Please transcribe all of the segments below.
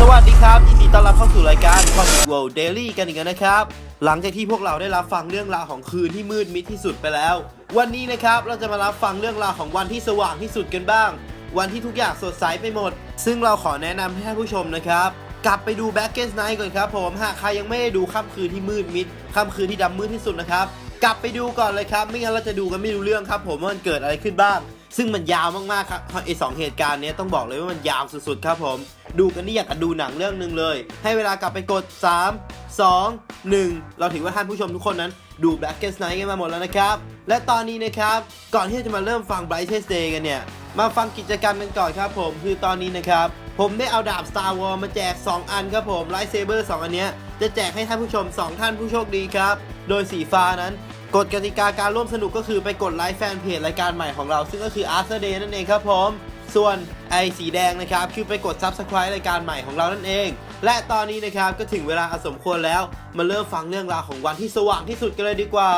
สวัสดีครับยินดีต้อนรับเข้าสู่รายการ Comic World Daily กันอีกแล้วนะครับ หลังจากที่พวกเราได้รับฟังเรื่องราวของคืนที่มืดมิดที่สุดไปแล้ว วันนี้นะครับเราจะมารับฟังเรื่องราวของวันที่สว่างที่สุดกันบ้าง วันที่ทุกอย่างสดใสไปหมด ซึ่งเราขอแนะนำให้ท่านผู้ชมนะครับ กลับไปดู b a c k e s Night ก่อนครับผมหากใครยังไม่ได้ดูค่ำคืนที่มืดมิดค่ำคืนที่ดำมืดที่สุดนะครับกลับไปดูก่อนเลยครับ ไม่งั้นเราจะดูกันไม่รู้เรื่องครับ ผมว่ามันเกิดอะไรขึ้นบ้าง ซึ่งมันยาวมากๆครับไอสองเหตุการณ์นี้ต้องบอกเลยว่ามันยาวสุดๆครับผม ดูกันนี่อยากจะดูหนังเรื่องหนึ่งเลย ให้เวลากลับไปกด 3 2 1 เราถือว่าท่านผู้ชมทุกคนนั้นดู Black Case Night กันมาหมดแล้วนะครับ และตอนนี้นะครับ ก่อนที่จะมาเริ่มฟัง Brightest Day กันเนี่ย มาฟังกิจกรรมกันก่อนครับผมคือตอนนี้นะครับ ผมได้เอาดาบ Star War มาแจก 2 อันครับผม Lightsaber 2อันเนี้ยจะแจกให้ท่านผู้ชม 2 ท่านผู้โชคดีครับ โดยสีฟ้านั้น กฎกติกาการร่วมสนุกก็คือไปกดไลค์แฟนเพจรายการใหม่ของเรา ซึ่งก็คือ After Day นั่นเองครับผม ส่วนไอสีแดงนะครับ คือไปกด Subscribe รายการใหม่ของเรานั่นเอง และตอนนี้นะครับก็ถึงเวลาอสมควรแล้ว มาเริ่มฟังเรื่องราวของวันที่สว่างที่สุดกันเลยดีกว่า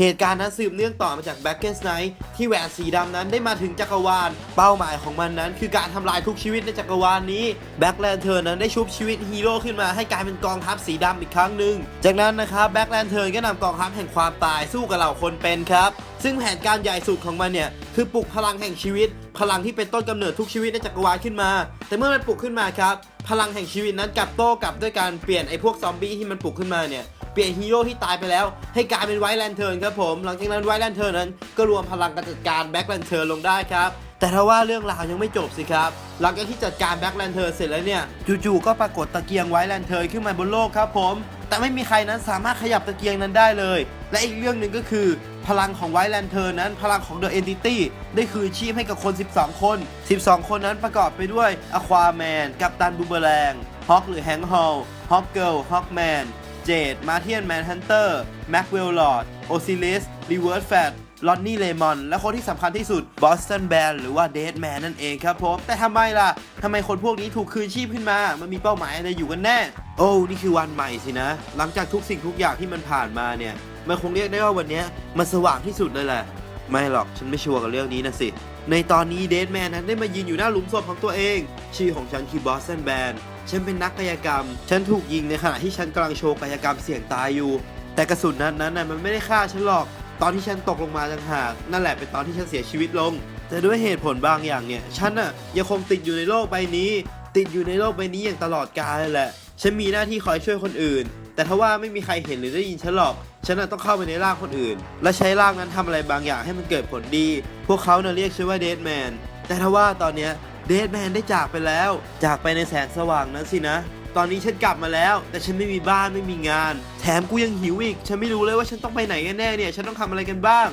เหตุการณ์นั้นสืบเนื่องต่อมาจาก Black Case Night ที่แหวนสีดำนั้นได้มาถึงจักรวาล เป้าหมายของมันนั้น คือการทำลายทุกชีวิตในจักรวาลนี้ Black Lantern นั้นได้ชุบชีวิตฮีโร่ขึ้นมาให้กลายเป็นกองทัพสีดำอีกครั้งหนึ่งจากนั้นนะครับ Black Lantern ก็นำกองทัพแห่งความตายสู้กับเหล่าคนเป็นครับซึ่งแผนการใหญ่สุดของมันเนี่ยคือปลุกพลังแห่งชีวิต พลังที่เป็นต้นกำเนิดทุกชีวิตในจักรวาลขึ้นมา แต่เมื่อมันปลุกขึ้นมาครับ พลังแห่งชีวิตนั้นกลับโต้กลับด้วยการเปลี่ยนไอ้พวกซอมบี้ที่มันปลุกขึ้นมาเนี่ย ปลี่ยนฮีโร่ที่ตายไปแล้ว ให้กลายเป็นไวท์แลนเทิร์นครับผมหลังจากนั้นไวท์แลนเทิร์นนั้นก็รวมพลังการจัดการแบ็คแลนเทิร์นลงได้ครับแต่ถ้าว่าเรื่องราวยังไม่จบสิครับ หลังจากที่จัดการแบ็คแลนเทิร์นเสร็จแล้วเนี่ย จู่ๆก็ปรากฏตะเกียงไวท์แลนเทิร์นขึ้นมาบนโลกครับผม แต่ไม่มีใครนั้นสามารถขยับตะเกียงนั้นได้เลย และอีกเรื่องหนึ่งก็คือ พลังของไวท์แลนเทิร์นนั้น พลังของเดอะเอนติตี้ได้คืนชีพให้กับคน 12 คน 12 คนนั้นประกอบไปด้วยอควาแมน กัปตันบูเบแรงฮอกหรือแฮงฮอลฮอกเกิลฮอกแมน เจดมาเทียนแมนฮันเตอร์แม็กเวลลอร์ดโอซิลิสรีเวิร์สแฟตลอนนี่เลมอน และคนที่สำคัญที่สุดบอสตันแบนหรือว่าเดดแมนนั่นเองครับผม แต่ทำไมล่ะทำไมคนพวกนี้ถูกคืนชีพขึ้นมา มันมีเป้าหมายอะไรอยู่กันแน่ โอ้ นี่คือวันใหม่สินะ หลังจากทุกสิ่งทุกอย่างที่มันผ่านมาเนี่ย มันคงเรียกได้ว่าวันนี้มันสว่างที่สุดเลยแหละ ไม่หรอกฉันไม่ชัวร์กับเรื่องนี้นะสิ ในตอนนี้เดดแมนนั้นได้มายืนอยู่หน้าหลุมศพของตัวเอง ชื่อของฉันคือบอสตันแบน ฉันเป็นนักกายกรรม ฉันถูกยิงในขณะที่ฉันกำลังโชว์กายกรรมเสี่ยงตายอยู่ แต่กระสุนนั้นนั้นน่ะมันไม่ได้ฆ่าฉันหรอก ตอนที่ฉันตกลงมาต่างหาก นั่นแหละเป็นตอนที่ฉันเสียชีวิตลง แต่ด้วยเหตุผลบางอย่างเนี่ย ฉันน่ะยังคงติดอยู่ในโลกใบนี้ ติดอยู่ในโลกใบนี้อย่างตลอดกาลแหละ ฉันมีหน้าที่คอยช่วยคนอื่น แต่ถ้าว่าไม่มีใครเห็นหรือได้ยินฉันหรอก ฉันน่ะต้องเข้าไปในร่างคนอื่น และใช้ร่างนั้นทำอะไรบางอย่างให้มันเกิดผลดี พวกเขาน่ะเรียกฉันว่าเดดแมน แต่ถ้าว่าตอนเนี้ย เดดแมนได้จากไปแล้ว จากไปในแสงสว่างนั้นสินะ ตอนนี้ฉันกลับมาแล้ว แต่ฉันไม่มีบ้านไม่มีงาน แถมกูยังหิวอีก ฉันไม่รู้เลยว่าฉันต้องไปไหนกันแน่เนี่ย ฉันต้องทำอะไรกันบ้าง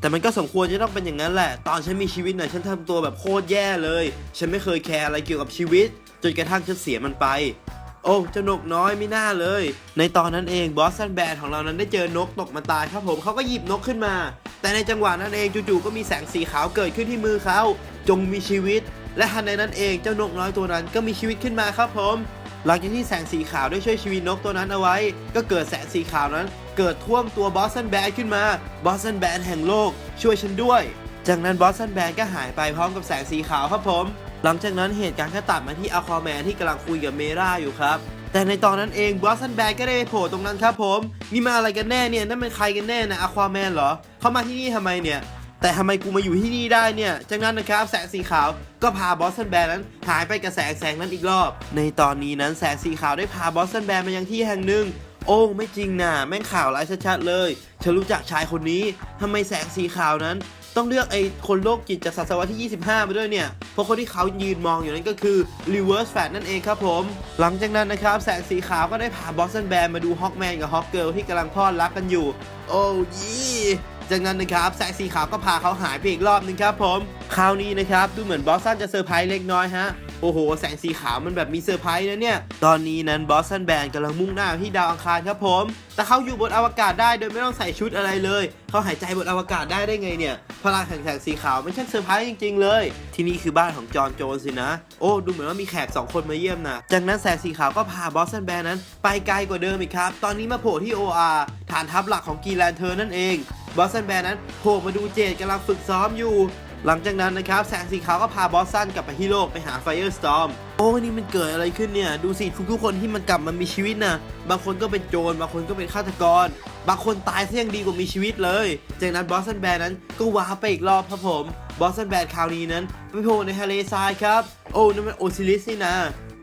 แต่มันก็สมควรจะต้องเป็นอย่างนั้นแหละ ตอนฉันมีชีวิตน่ะฉันทำตัวแบบโคตรแย่เลย ฉันไม่เคยแคร์อะไรเกี่ยวกับชีวิต จนกระทั่งฉันเสียมันไปโอ้เจ้านกน้อยไม่น่าเลย ในตอนนั้นเองบอสซันแบนของเรานั้นได้เจอนกตกมาตายครับผมเขาก็หยิบนกขึ้นมา แต่ในจังหวะนั้นเองจู่ๆก็มีแสงสีขาวเกิดขึ้นที่มือเขา จงมีชีวิต และทันใดนั้นเองเจ้านกน้อยตัวนั้นก็มีชีวิตขึ้นมาครับผม หลังจากที่แสงสีขาวได้ช่วยชีวิตนกตัวนั้นเอาไว้ ก็เกิดแสงสีขาวนั้น เกิดท่วมตัวบอสซันแบนขึ้นมาบอสซันแบนแห่งโลก ช่วยฉันด้วย จากนั้นบอสซันแบนก็หายไปพร้อมกับแสงสีขาวครับผม หลังจากนั้นเหตุการณ์ก็ตัดมาที่อควาแมนที่กำลังคุยกับเมราอยู่ครับแต่ในตอนนั้นเองบอสซันแบนก็ได้ไปโผล่ตรงนั้นครับผม นี่มาอะไรกันแน่เนี่ยนั่นเป็นใครกันแน่นะอควาแมนเหรอ เขามาที่นี่ทำไมเนี่ย แต่ทำไมกูมาอยู่ที่นี่ได้เนี่ย จากนั้นนะครับแสงสีขาวก็พาบอสซันแบนนั้นหายไปกับแสงแสงนั้นอีกรอบ ในตอนนี้นั้นแสงสีขาวได้พาบอสซันแบนมายังที่แห่งหนึ่ง โอ้ไม่จริงนะแม่งข่าวร้ายชัดๆเลยฉันรู้จักชายคนนี้ทำไมแสงสีขาวนั้น ต้องเลือกไอ้คนโรคจิตจากศตวรรษที่ 25 มาด้วยเนี่ย เพราะคนที่เขายืนมองอยู่นั้นก็คือ Reverse Fat นั่นเองครับผม หลังจากนั้นนะครับแสงสีขาวก็ได้พาบอสตันแบนมาดูฮอกแมนกับฮอกเกิลที่กำลังพลอดรักกันอยู่ โอ้ยี่ จากนั้นนะครับแสงสีขาวก็พาเขาหายไปอีกรอบหนึงครับผม คราวนี้นะครับดูเหมือนบอสตันจะเซอร์ไพรส์เล็กน้อยฮะโอ้โห แสงสีขาวมันแบบมีเซอร์ไพรส์นะเนี่ย ตอนนี้นั้นบอสตันแบนกำลังมุ่งหน้าไปที่ดาวอังคารครับผม แต่เขาอยู่บนอวกาศได้โดยไม่ต้องใส่ชุดอะไรเลย เขาหายใจบนอวกาศได้ได้ไงเนี่ย พลังแห่งแสงสีขาวไมันช่เซอร์ไพรส์จริง ๆ เลย ที่นี่คือบ้านของจอห์นโจนสินะ โอ้ดูเหมือนว่ามีแขก 2 คนมาเยี่ยมนะ จากนั้นแสงสีขาวก็พาบอสตันแบนนั้น ไปไกลกว่าเดิมอีกครับ ตอนนี้มาโผล่ที่ OR ฐานทัพหลักของกีแลนเทอร์นั่นเอง บอสตันแบนนั้นโผล่มาดูเจดกำลังฝึกซ้อมอยู่ หลังจากนั้นนะครับแสงสีขาวก็พาบอสซันกลับไปที่โลกไปหา Firestorm โอ้ยนี่มันเกิดอะไรขึ้นเนี่ย ดูสิทุกๆคนที่มันกลับมามีชีวิตนะบางคนก็เป็นโจรบางคนก็เป็นฆาตกร บางคนตายซะยังดีกว่ามีชีวิตเลย จากนั้นบอสซันแบร์นั้นก็ว้าไปอีกรอบครับผมบอสซันแบร์คราวนี้นั้นไปโผล่ในทะเลทรายครับ โอ้นั่นมันโอซิลิสนี่นะ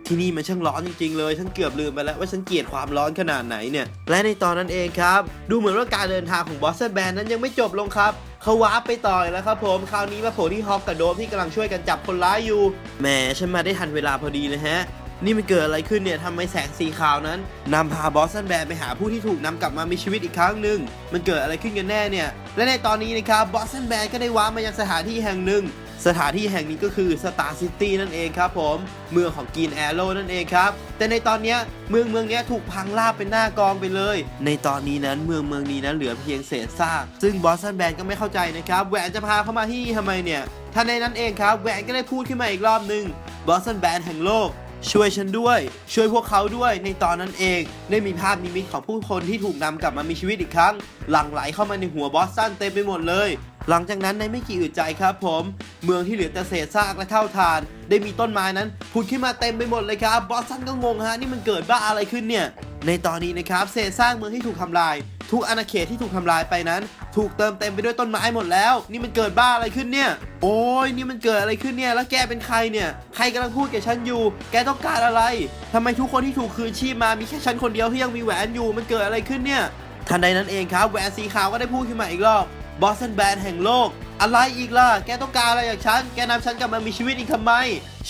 ที่นี่มันช่างร้อนจริงๆ เลย ฉันเกือบลืมไปแล้วว่าฉันเกลียดความร้อนขนาดไหนเนี่ย และในตอนนั้นเองครับ ดูเหมือนว่าการเดินทางของบอสเซนแบนนั้นยังไม่จบลงครับเขาวาร์ปไปต่อแล้วครับผมคราวนี้มาโผล่ที่ฮอกกับโดมที่กำลังช่วยกันจับคนร้ายอยู่แหมฉันมาได้ทันเวลาพอดีเลยฮะนี่มันเกิดอะไรขึ้นเนี่ยทำไมแสงสีขาวนั้นนำพาบอสซันแบนไปหาผู้ที่ถูกนำกลับมามีชีวิตอีกครั้งหนึ่งมันเกิดอะไรขึ้นกันแน่เนี่ย และในตอนนี้นะครับบอสซันแบนก็ได้ว้าร์ปมายังสถานที่แห่งหนึ่ง สถานที่แห่งนี้ก็คือ Star City นั่นเองครับผมเมืองของกินแอโร่นั่นเองครับ แต่ในตอนนี้เมืองเมืองนี้ถูกพังราบเป็นหน้ากองไปเลย ในตอนนี้นั้นเมืองเมืองนี้นั้นเหลือเพียงเศษซากซึ่งบอสซันแบนก็ไม่เข้าใจนะครับแหวนจะพาเข้ามาที่ทำไมเนี่ยท่านในนั้นเองครับแหวนก็ได้พูดขึ้นมาอีกรอบหนึ่งบอสซันแบนแห่งโลกช่วยฉันด้วย ช่วยพวกเขาด้วยในตอนนั้นเอง ได้มีภาพนิมิตของผู้คนที่ถูกนำกลับมามีชีวิตอีกครั้ง หลั่งไหลเข้ามาในหัวบอสซันเต็มไปหมดเลย หลังจากนั้นในไม่กี่อึดใจครับผม เมืองที่เหลือแต่เศษซากและเท่าทาน ได้มีต้นไม้นั้นผุดขึ้นมาเต็มไปหมดเลยครับบอสซันก็งงฮะนี่มันเกิดบ้าอะไรขึ้นเนี่ยในตอนนี้นะครับเศษซากเมืองที่ถูกทำลาย ทุกอาณาเขตที่ถูกทำลายไปนั้น ถูกเติมเต็มไปด้วยต้นไม้หมดแล้ว นี่มันเกิดบ้าอะไรขึ้นเนี่ยโอ้ยนี่มันเกิดอะไรขึ้นเนี่ยแล้วแกเป็นใครเนี่ยใครกำลังพูดกับฉันอยู่ แกต้องการอะไรทำไมทุกคนที่ถูกคืนชีพมามีแค่ฉันคนเดียวที่ยังมีแหวนอยู่มันเกิดอะไรขึ้นเนี่ยทันใดนั้นเองครับแหวนสีขาวก็ได้พูดขึ้นมาอีกรอบ บอสเซนแบนแห่งโลก อะไรอีกล่ะ แกต้องการอะไรจากฉัน แกนำฉันกลับมามีชีวิตอีกทำไม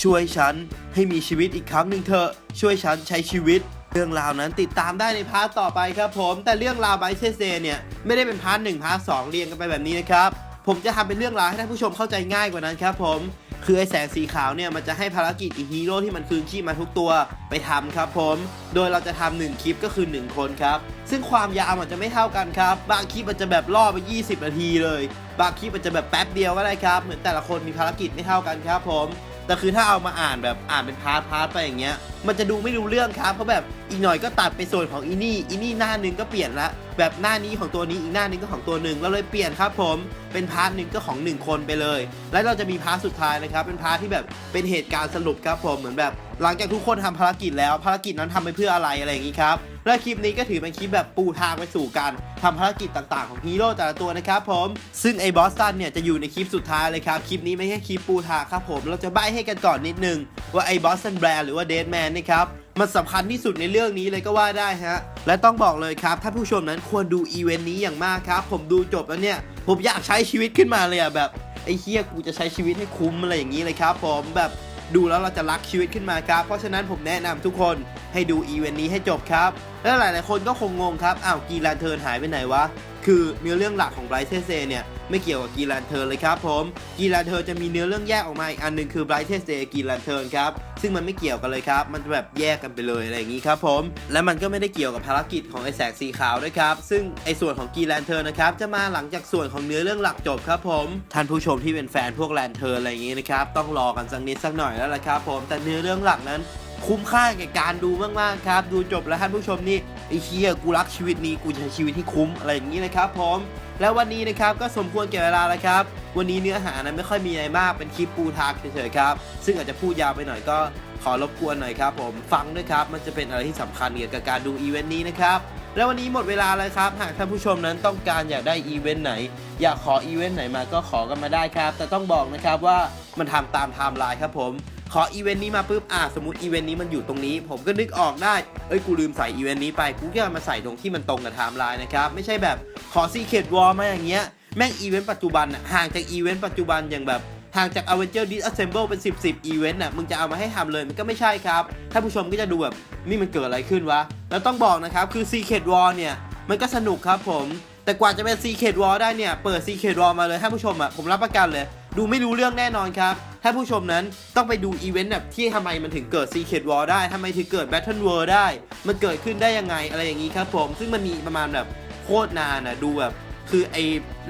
ช่วยฉันให้มีชีวิตอีกครั้งหนึ่งเถอะ ช่วยฉันใช้ชีวิต เรื่องราวนั้นติดตามได้ในพาร์ทต่อไปครับผม แต่เรื่องราวไบเซเซเนี่ยไม่ได้เป็นพาร์ทหนึ่งพาร์ทสองเรียงกันไปแบบนี้นะครับ ผมจะทำเป็นเรื่องราวให้ท่านผู้ชมเข้าใจง่ายกว่านั้นครับผม คือไอ้แสงสีขาวเนี่ยมันจะให้ภารกิจอีฮีโร่ที่มันคืนชีพมาทุกตัวไปทำครับผม โดยเราจะทำหนึ่งคลิปก็คือ 1 คนครับ ซึ่งความยาวมันจะไม่เท่ากันครับ บางคลิปมันจะแบบล่อไป 20 นาทีเลย บางคลิปมันจะแบบแป๊บเดียวก็ได้ครับ เหมือนแต่ละคนมีภารกิจไม่เท่ากันครับผม แต่คือถ้าเอามาอ่านแบบอ่านเป็นพาร์ทพาร์ทไปอย่างเงี้ย มันจะดูไม่รู้เรื่องครับ เพราะแบบอีกหน่อยก็ตัดไปส่วนของอีนี่ อีนี่หน้าหนึงก็เปลี่ยนละ แบบหน้านี้ของตัวนี้อีกหน้านึงก็ของตัวหนึ่งเราเลยเปลี่ยนครับผม เป็นพาร์ทหนึ่งก็ของหนึ่งคนไปเลย แล้วเราจะมีพาร์ทสุดท้ายนะครับ เป็นพาร์ทที่แบบเป็นเหตุการณ์สรุปครับผม เหมือนแบบ หลังจากทุกคนทำภารกิจแล้ว ภารกิจนั้นทำไปเพื่ออะไรอะไรอย่างนี้ครับ และคลิปนี้ก็ถือเป็นคลิปแบบปูทางไปสู่การทำภารกิจต่างๆ ของฮีโร่แต่ละตัวนะครับผมซึ่งไอ้บอสตันเนี่ยจะอยู่ในคลิปสุดท้ายเลยครับคลิปนี้ไม่ใช่คลิปปูทางครับผมเราจะใบ้ให้กันก่อนนิดนึง ว่าไอ้บอสตันแบร์หรือว่าเดดแมนนะครับมันสำคัญที่สุดในเรื่องนี้เลยก็ว่าได้ฮะ และต้องบอกเลยครับถ้าผู้ชมนั้นควรดูอีเวนต์นี้อย่างมากครับ ผมดูจบแล้วเนี่ย ผมอยากใช้ชีวิตขึ้นมาเลยอะแบบ ไอ้เฮียกูจะใช้ชีวิตให้คุ้มอะไรอย่างนี้เลยครับผมแบบ ดูแล้วเราจะรักชีวิตขึ้นมาครับ เพราะฉะนั้นผมแนะนำทุกคนให้ดูอีเวนต์นี้ให้จบครับ และหลายๆคนก็คงงงครับอ้าวกีรันเทิร์นหายไปไหนวะ คือเนื้อเรื่องหลักของไบรท์เทเซเนี่ยไม่เกี่ยวกับกีแลนเทิร์นเลยครับผมกีแลนเทิร์นจะมีเนื้อเรื่องแยกออกมาอีกอันหนึ่งคือไบรท์เทเซกีแลนเทิร์นครับซึ่งมันไม่เกี่ยวกันเลยครับ มันจะแบบแยกกันไปเลยอะไรอย่างนี้ครับผม และมันก็ไม่ได้เกี่ยวกับภารกิจของไอแสงสีขาวด้วยครับ ซึ่งไอส่วนของกีแลนเทิร์นะครับ จะมาหลังจากส่วนของเนื้อเรื่องหลักจบครับผม ท่านผู้ชมที่เป็นแฟนพวกแลนเทิร์อะไรอย่างนี้นะครับ ต้องรอกันสักนิดสักหน่อยแล้วละครับผม แต่เนื้อเรื่องหลักนั้น คุ้มค่าแก่การดูมากๆครับ ดูจบแล้วท่านผู้ชมนี่ไอ้เคียกูรักชีวิตนี้กูจะใช้ชีวิตที่คุ้มอะไรอย่างนี้นะครับผมแล้ววันนี้นะครับก็สมควรแก่เวลาแล้วครับ วันนี้เนื้อหานั้นไม่ค่อยมีอะไรมากเป็นคลิปปูทางเฉยๆครับ ซึ่งอาจจะพูดยาวไปหน่อยก็ขอรบกวนหน่อยครับผมฟังด้วยครับ มันจะเป็นอะไรที่สำคัญเกี่ยวกับการดูอีเวนต์นี้นะครับแล้ววันนี้หมดเวลาแล้วครับ หากท่านผู้ชมนั้นต้องการอยากได้อีเวนต์ไหน อยากขออีเวนต์ไหนมาก็ขอกันมาได้ครับ แต่ต้องบอกนะครับว่ามันทำตามไทม์ไลน์ครับผม ขออีเวนต์นี้มาปุ๊บอะสมมติอีเวนต์นี้มันอยู่ตรงนี้ ผมก็นึกออกได้ เอ้ยกูลืมใส่อีเวนต์นี้ไปกูก็เอามาใส่ตรงที่มันตรงกับไทม์ไลน์นะครับ ไม่ใช่แบบขอซีเคดวอลมาอย่างเงี้ยแม่งอีเวนต์ปัจจุบันอะห่างจากอีเวนต์ปัจจุบันอย่างแบบห่างจาก Avenger Disassemble เป็น 10 10 อีเวนต์น่ะ มึงจะเอามาให้ทำเลย มันก็ไม่ใช่ครับท่าผู้ชมก็จะดูแบบ นี่มันเกิดอะไรขึ้นวะ แล้วต้องบอกนะครับ คือ Secret War เนี่ย มันก็สนุกครับผม แต่กว่าจะเป็น Secret War ได้เนี่ย เปิด Secret War มาเลยท่านผู้ชมอะผมรับประกันเลย ดูไม่รู้เรื่องแน่นอนครับท่านผู้ชมนั้นต้องไปดูอีเวนต์แบบที่ทำไมมันถึงเกิด Secret War ได้ทำไมถึงเกิด Battle World ได้ มันเกิดขึ้นได้ยังไงอะไรอย่างนี้ครับผมซึ่งมันมีประมาณแบบโคตรนานนะดูแบบคือไอ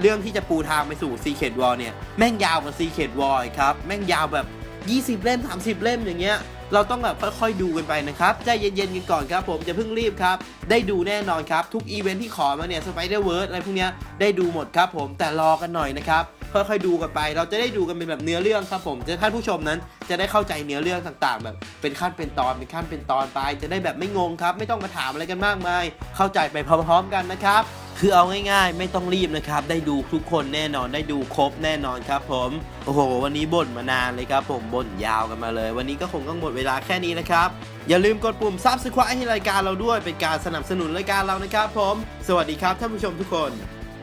เรื่องที่จะปูทางไปสู่ Secret War เนี่ยแม่งยาวกว่า Secret War อีกครับแม่งยาวแบบ 20 เล่ม 30 เล่มอย่างเงี้ย เราต้องแบบค่อยๆดูกันไปนะครับใจเย็นๆกันก่อนครับผมจะเพิ่งรีบครับได้ดูแน่นอนครับทุกอีเวนท์ที่ขอมาเนี่ย Spider Verse อะไรพวกเนี้ยได้ดูหมดครับผมแต่รอกันหน่อยนะครับค่อยๆดูกันไป เราจะได้ดูกันเป็นแบบเนื้อเรื่องครับผมจะท่านผู้ชมนั้น จะได้เข้าใจเนื้อเรื่องต่างๆ แบบเป็นขั้นเป็นตอนเป็นขั้นเป็นตอนไป จะได้แบบไม่งงครับ ไม่ต้องมาถามอะไรกันมากมาย เข้าใจไปพร้อมๆกันนะครับ คือเอาง่ายๆ ไม่ต้องรีบนะครับ ได้ดูทุกคนแน่นอนได้ดูครบแน่นอนครับผมโอ้โห วันนี้บ่นมานานเลยครับผมบ่นยาวกันมาเลย วันนี้ก็คงต้องหมดเวลาแค่นี้นะครับอย่าลืมกดปุ่มซับสไครต์ให้รายการเราด้วยเป็นการสนับสนุนรายการเรานะครับผม สวัสดีครับท่านผู้ชมทุกคน